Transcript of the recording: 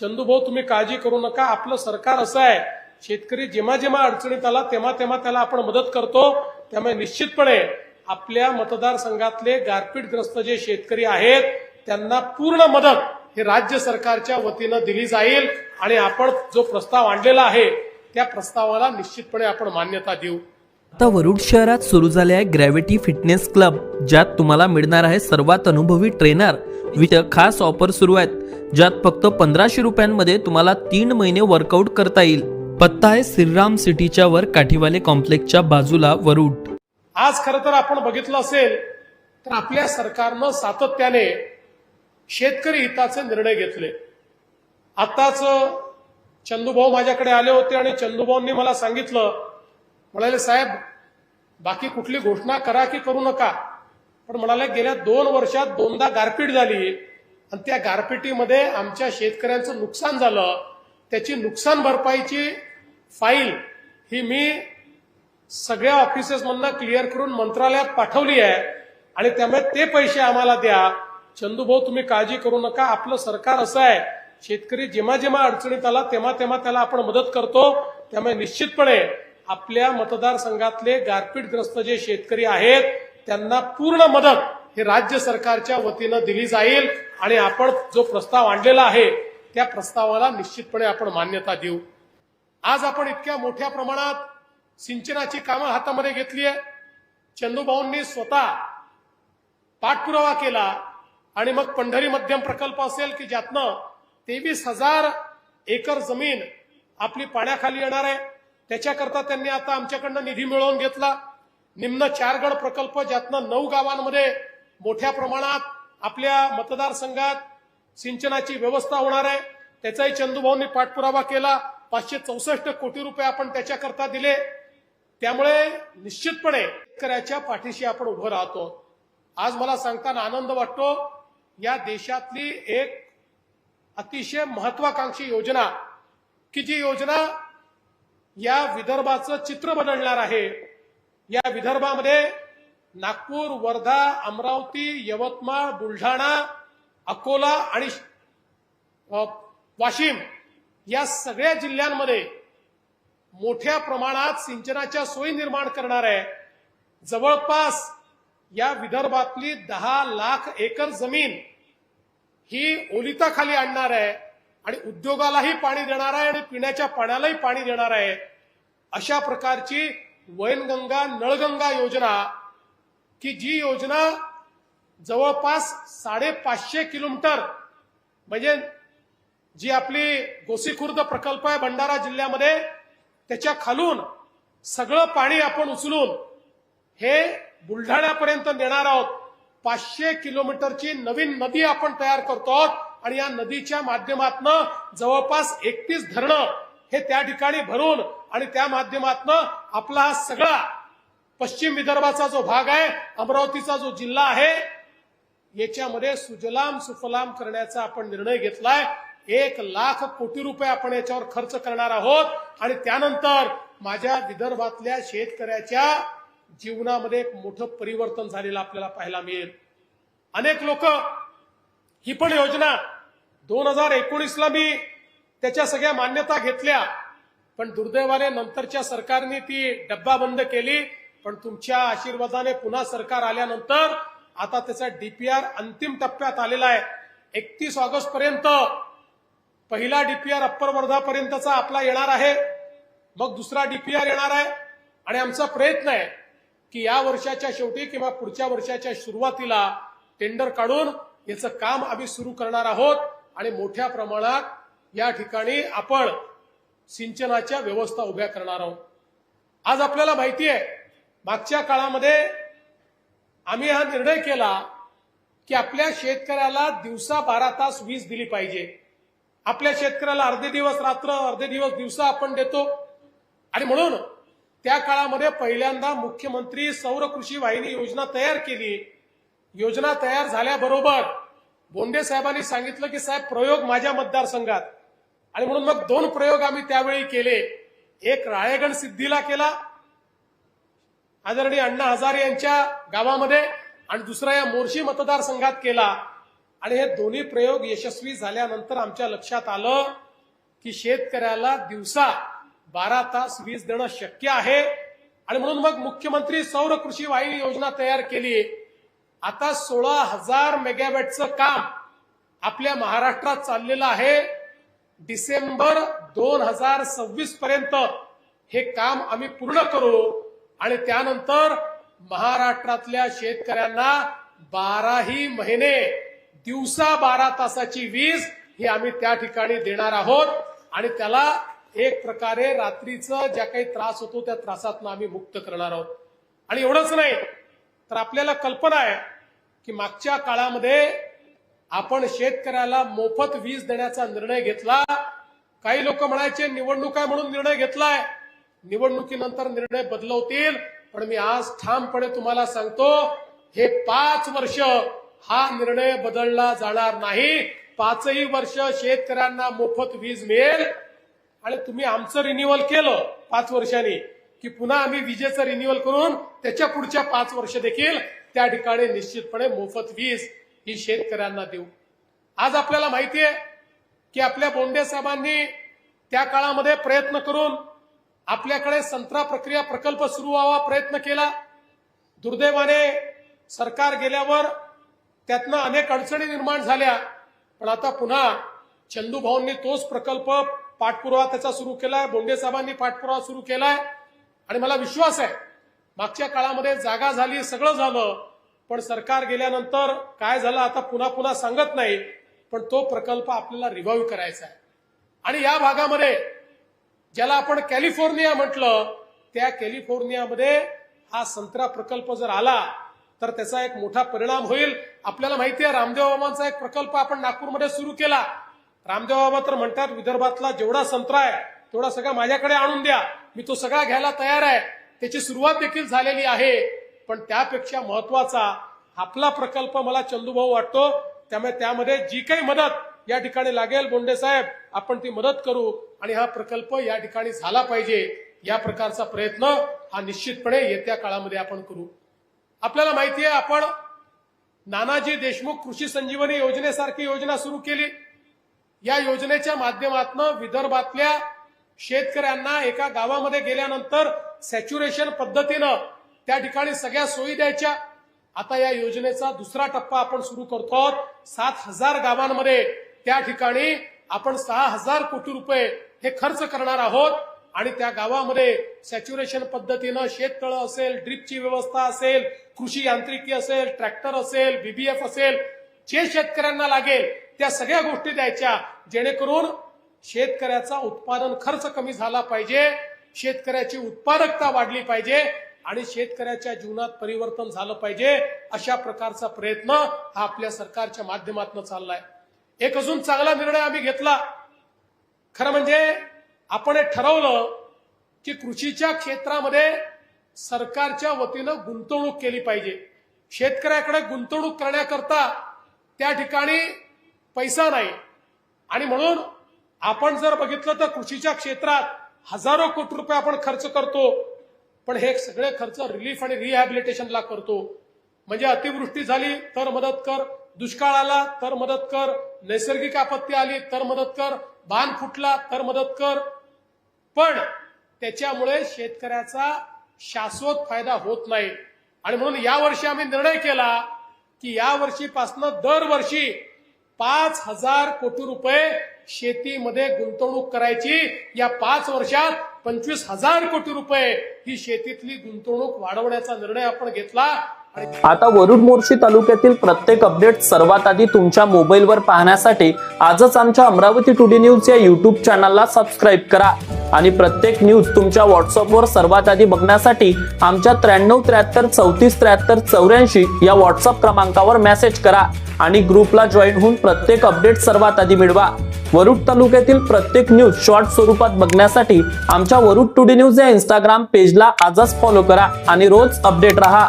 चंदूभाऊ तुम्ही काळजी करू नका. आपलं सरकार असं आहे शेतकरी जेव्हा जेव्हा अडचणीत आला तेव्हा तेव्हा त्याला आपण मदत करतो. त्यामुळे निश्चितपणे आपल्या मतदारसंघातले गारपीटग्रस्त जे शेतकरी आहेत त्यांना पूर्ण मदत हे राज्य सरकारच्या वतीनं दिली जाईल आणि आपण जो प्रस्ताव आणलेला आहे त्या प्रस्तावाला निश्चितपणे आपण मान्यता देऊ. आता वरुड शहरात सुरू झाले आहे ग्रॅव्हिटी फिटनेस क्लब ज्यात तुम्हाला मिळणार आहे सर्वात अनुभवी ट्रेनर. विथ खास ऑफर सुरू आहेत. ज्यात फक्त पंधराशे रुपयांमध्ये तुम्हाला तीन महिने वर्कआउट करता येईल. पत्ता आहे श्रीराम सिटीच्या वर काठीवाले कॉम्प्लेक्सच्या बाजूला वरुड. आज खर तर आपण बघितलं असेल तर आपल्या सरकारनं सातत्याने शेतकरी हिताचे निर्णय घेतले. आताच चंदूभाऊ माझ्याकडे आले होते आणि चंदूभाऊंनी मला सांगितलं म्हणाले साहेब बाकी कुठली घोषणा करा की करू नका. पण म्हणाले गेल्या दोन वर्षात दोनदा गारपीट झाली. आणि त्या गारपिटीमध्ये आमच्या शेतकऱ्यांचं नुकसान झालं. त्याची नुकसान भरपाईची फाईल ही मी सगळ्या ऑफिसेसमधनं क्लिअर करून मंत्रालयात पाठवली आहे. आणि त्यामुळे ते पैसे आम्हाला द्या. चंदूभाऊ तुम्ही काळजी करू नका. आपलं सरकार असं आहे शेतकरी जेव्हा जेव्हा अडचणीत आला तेव्हा तेव्हा त्याला आपण मदत करतो. त्यामुळे निश्चितपणे आपल्या मतदारसंघातले गारपीटग्रस्त जे शेतकरी आहेत त्यांना पूर्ण मदत हे राज्य सरकारच्या वतीनं दिली जाईल आणि आपण जो प्रस्ताव आणलेला आहे त्या प्रस्तावाला निश्चितपणे आपण मान्यता देऊ. आज आपण इतक्या मोठ्या प्रमाणात सिंचनाची कामं हातामध्ये घेतली आहे. चंदूभाऊंनी स्वतः पाठपुरावा केला आणि मग पंढरी मध्यम प्रकल्प असेल की ज्यातनं तेवीस हजार एकर जमीन आपली पाण्याखाली येणार आहे. त्याच्याकरता त्यांनी आता आमच्याकडनं निधी मिळवून घेतला. निम्न चारगड प्रकल्प ज्यातनं नऊ गावांमध्ये मोठ्या प्रमाणात आपल्या मतदारसंघात सिंचनाची व्यवस्था होणार आहे. त्याचाही चंदूभाऊंनी पाठपुरावा केला. पाचशे चौसष्ट कोटी रुपये आपण त्याच्याकरता दिले. त्यामुळे निश्चितपणे शेतकऱ्याच्या पाठीशी आपण उभं राहतो. आज मला सांगताना आनंद वाटतो या देशातली एक अतिशय महत्वाकांक्षी योजना की जी योजना या विदर्भाचं चित्र बदलणार आहे. या विदर्भामध्ये नागपूर वर्धा अमरावती यवतमाळ बुलढाणा अकोला आणि वाशिम या सगळ्या जिल्ह्यांमध्ये मोठ्या प्रमाणात सिंचनाच्या सोयी निर्माण करणार आहे. जवळपास या विदर्भातली दहा लाख एकर जमीन ही ओलिताखाली आणणार आहे आणि उद्योगालाही पाणी देणार आहे आणि पिण्याच्या पाण्यालाही पाणी देणार आहे. अशा प्रकारची वैनगंगा नळगंगा योजना की जी योजना जवळपास साडेपाचशे किलोमीटर म्हणजे जी आपली गोसीखुर्द प्रकल्प आहे भंडारा जिल्ह्यामध्ये त्याच्या खालून सगळं पाणी आपण उचलून हे बुलढाण्यापर्यंत नेणार आहोत. पाचशे किलोमीटरची नवीन नदी आपण तयार करतो आहोत आणि या नदीच्या माध्यमातनं जवळपास एकतीस धरणं हे त्या ठिकाणी भरून आणि त्या माध्यमातनं आपला हा सगळा पश्चिम विदर्भाचा जो भाग आहे अमरावतीचा जो जिल्हा आहे याच्यामध्ये सुजलाम सुफलाम करण्याचा आपण निर्णय घेतलाय. एक लाख कोटी रुपये आपण याच्यावर खर्च करणार आहोत. आणि त्यानंतर माझ्या विदर्भातल्या शेतकऱ्याच्या जीवनामध्ये एक मोठं परिवर्तन झालेलं आपल्याला पाहायला मिळेल. अनेक लोक ही पण योजना दोन हजार एकोणीसला मी त्याच्या सगळ्या मान्यता घेतल्या पण दुर्दैवाने नंतरच्या सरकारने ती डब्बा बंद केली. पण तुमच्या आशीर्वादाने पुन्हा सरकार आल्यानंतर आता त्याचा डीपीआर अंतिम टप्प्यात आलेला आहे. एकतीस ऑगस्ट पर्यंत पहिला डीपीआर अप्पर वर्धापर्यंतचा आपला येणार आहे. मग दुसरा डीपीआर येणार आहे. आणि आमचा प्रयत्न आहे की या वर्षाच्या शेवटी किंवा पुढच्या वर्षाच्या सुरुवातीला टेंडर काढून याचं काम आम्ही सुरू करणार आहोत. आणि मोठ्या प्रमाणात या ठिकाणी आपण सिंचनाच्या व्यवस्था उभ्या करणार आहोत. आज आपल्याला माहिती आहे मागच्या काळामध्ये आम्ही हा निर्णय केला की आपल्या शेतकऱ्याला दिवसा बारा तास वीज दिली पाहिजे. आपल्या शेतकऱ्याला अर्धे दिवस रात्र अर्धे दिवस दिवसा आपण देतो. आणि म्हणून त्या काळामध्ये पहिल्यांदा मुख्यमंत्री सौर कृषी वाहिनी योजना तयार केली. योजना तयार झाल्याबरोबर बोंडे साहेबांनी सांगितलं की साहेब प्रयोग माझ्या मतदारसंघात. आणि म्हणून मग दोन प्रयोग आम्ही त्यावेळी केले. एक राळेगण सिद्धीला केला आदरणीय अण्णा हजारे यांच्या गावामध्ये आणि दुसरा या मोर्शी मतदारसंघात केला. आणि हे दोन्ही प्रयोग यशस्वी झाल्यानंतर आमच्या लक्षात आलं की शेतकऱ्याला दिवसा बारा तास वीज देणं शक्य आहे. आणि म्हणून मग मुख्यमंत्री सौर कृषी वाहिनी योजना तयार केली. आता सोळा हजार मेगावॅटचं काम आपल्या महाराष्ट्रात चाललेलं आहे. डिसेंबर दोन हजार सव्वीस पर्यंत हे काम आम्ही पूर्ण करू. आणि त्यानंतर महाराष्ट्रातल्या शेतकऱ्यांना बाराही महिने दिवसा बारा तासाची वीज ही आम्ही त्या ठिकाणी देणार आहोत. आणि त्याला एक प्रकारे रात्रीचं ज्या काही त्रास होतो त्या त्रासातनं आम्ही मुक्त करणार आहोत. आणि एवढंच नाही तर आपल्याला कल्पना आहे की मागच्या काळामध्ये आपण शेतकऱ्याला मोफत वीज देण्याचा निर्णय घेतला. काही लोक म्हणायचे निवडणूक आहे म्हणून निर्णय घेतलाय. निवडणुकीनंतर निर्णय बदलवतील पण मी आज ठामपणे तुम्हाला सांगतो हे पाच वर्ष हा निर्णय बदलला जाणार नाही. पाचही वर्ष शेतकऱ्यांना मोफत वीज मिळेल. आणि तुम्ही आमचं रिन्युअल केलं पाच वर्षांनी की पुन्हा आम्ही विजेचं रिन्युअल करून त्याच्या पुढच्या पाच वर्ष देखील त्या ठिकाणी निश्चितपणे मोफत वीज ही शेतकऱ्यांना देऊ. आज आपल्याला माहिती आहे की आपल्या बोंडे साहेबांनी त्या काळामध्ये प्रयत्न करून आपल्याकडे संत्रा प्रक्रिया प्रकल्प सुरू व्हावा प्रयत्न केला. दुर्दैवाने सरकार गेल्यावर त्यातनं अनेक अडचणी निर्माण झाल्या. पण आता पुन्हा चंदूभाऊंनी तोच प्रकल्प पाठपुरावा त्याचा सुरू केलाय बोंडे साहेबांनी पाठपुरावा सुरू केलाय. आणि मला विश्वास आहे मागच्या काळामध्ये जागा झाली सगळं झालं पण सरकार गेल्यानंतर काय झालं आता पुन्हा पुन्हा सांगत नाही. पण तो प्रकल्प आपल्याला रिव्हाइव्ह करायचा आहे. आणि या भागामध्ये ज्याला आपण कॅलिफोर्निया म्हटलं त्या कॅलिफोर्नियामध्ये हा संत्रा प्रकल्प जर आला तर त्याचा एक मोठा परिणाम होईल. आपल्याला माहिती आहे रामदेव बाबांचा एक प्रकल्प आपण नागपूरमध्ये सुरू केला. रामदेव बाबा तर म्हणतात विदर्भातला जेवढा संत्रा आहे तेवढा सगळा माझ्याकडे आणून द्या. मी तो सगळा घ्यायला तयार आहे. त्याची सुरुवात देखील झालेली आहे. पण त्यापेक्षा महत्त्वाचा आपला प्रकल्प मला चंदूभाऊ वाटतो. त्यामुळे त्यामध्ये जी काही मदत या ठिकाणी लागेल बोंडे साहेब. आपण ती मदत करू आणि हा प्रकल्प या ठिकाणी झाला पाहिजे. या प्रकारचा प्रयत्न हा निश्चितपणे येत्या काळामध्ये आपण करू. आपल्याला माहिती आहे आपण नानाजी देशमुख कृषी संजीवनी योजनेसारखी योजना सुरू केली. या योजनेच्या माध्यमातून विदर्भातल्या शेतकऱ्यांना एका गावामध्ये गेल्यानंतर सॅच्युरेशन पद्धतीनं त्या ठिकाणी सगळ्या सोयी द्यायच्या. आता या योजनेचा दुसरा टप्पा आपण सुरू करतो. आहोत सात हजार गावांमध्ये त्या ठिकाणी आपण सहा हजार कोटी रुपये हे खर्च करणार आहोत आणि त्या गावामध्ये सॅच्युरेशन पद्धतीनं शेततळं असेल ड्रीपची व्यवस्था असेल कृषी यांत्रिकी असेल ट्रॅक्टर असेल बीबीएफ असेल जे शेतकऱ्यांना लागेल त्या सगळ्या गोष्टी द्यायच्या जेणेकरून शेतकऱ्याचा उत्पादन खर्च कमी झाला पाहिजे शेतकऱ्याची उत्पादकता वाढली पाहिजे आणि शेतकऱ्याच्या जीवनात परिवर्तन झालं पाहिजे अशा प्रकारचा प्रयत्न हा आपल्या सरकारच्या माध्यमातून चाललाय. एक अजून चांगला निर्णय आम्ही घेतला. खरं म्हणजे आपण हे ठरवलं की कृषीच्या क्षेत्रामध्ये सरकारच्या वतीनं गुंतवणूक केली पाहिजे. शेतकऱ्याकडे गुंतवणूक करण्याकरता त्या ठिकाणी पैसा नाही. आणि म्हणून आपण जर बघितलं तर कृषीच्या क्षेत्रात हजारो कोटी रुपये आपण खर्च करतो. पण हे सगळे खर्च रिलीफ आणि रिहॅबिलिटेशनला करतो. म्हणजे अतिवृष्टी झाली तर मदत कर. दुष्काळ आला तर मदत कर नैसर्गिक आपत्ती आली तर मदत कर बांध फुटला तर मदत कर. पण त्याच्यामुळे शेतकऱ्याचा शाश्वत फायदा होत नाही. आणि म्हणून यावर्षी आम्ही निर्णय केला की यावर्षीपासनं दरवर्षी पाच हजार कोटी रुपये शेतीमध्ये गुंतवणूक करायची. या पाच वर्षात पंचवीस हजार कोटी रुपये ही शेतीतली गुंतवणूक वाढवण्याचा निर्णय आपण घेतला. आता वरुड मोर्शी तालुक्यातील प्रत्येक अपडेट सर्वात आधी तुमच्या मोबाईलवर पाहण्यासाठी आजच आमच्या अमरावती टुडे न्यूज या युट्यूब चॅनलला सबस्क्राईब करा. आणि प्रत्येक न्यूज तुमच्या व्हॉट्सअपवर सर्वात आधी बघण्यासाठी आमच्या त्र्याण्णव त्र्याहत्तर चौतीस त्र्याहत्तर चौऱ्याऐंशी या व्हॉट्सअप क्रमांकावर मेसेज करा. आणि ग्रुपला जॉईन होऊन प्रत्येक अपडेट सर्वात आधी मिळवा. वरुड तालुक्यातील प्रत्येक न्यूज शॉर्ट स्वरूपात बघण्यासाठी आमच्या वरुड टुडे न्यूज या इंस्टाग्राम पेजला आजच फॉलो करा आणि रोज अपडेट रहा.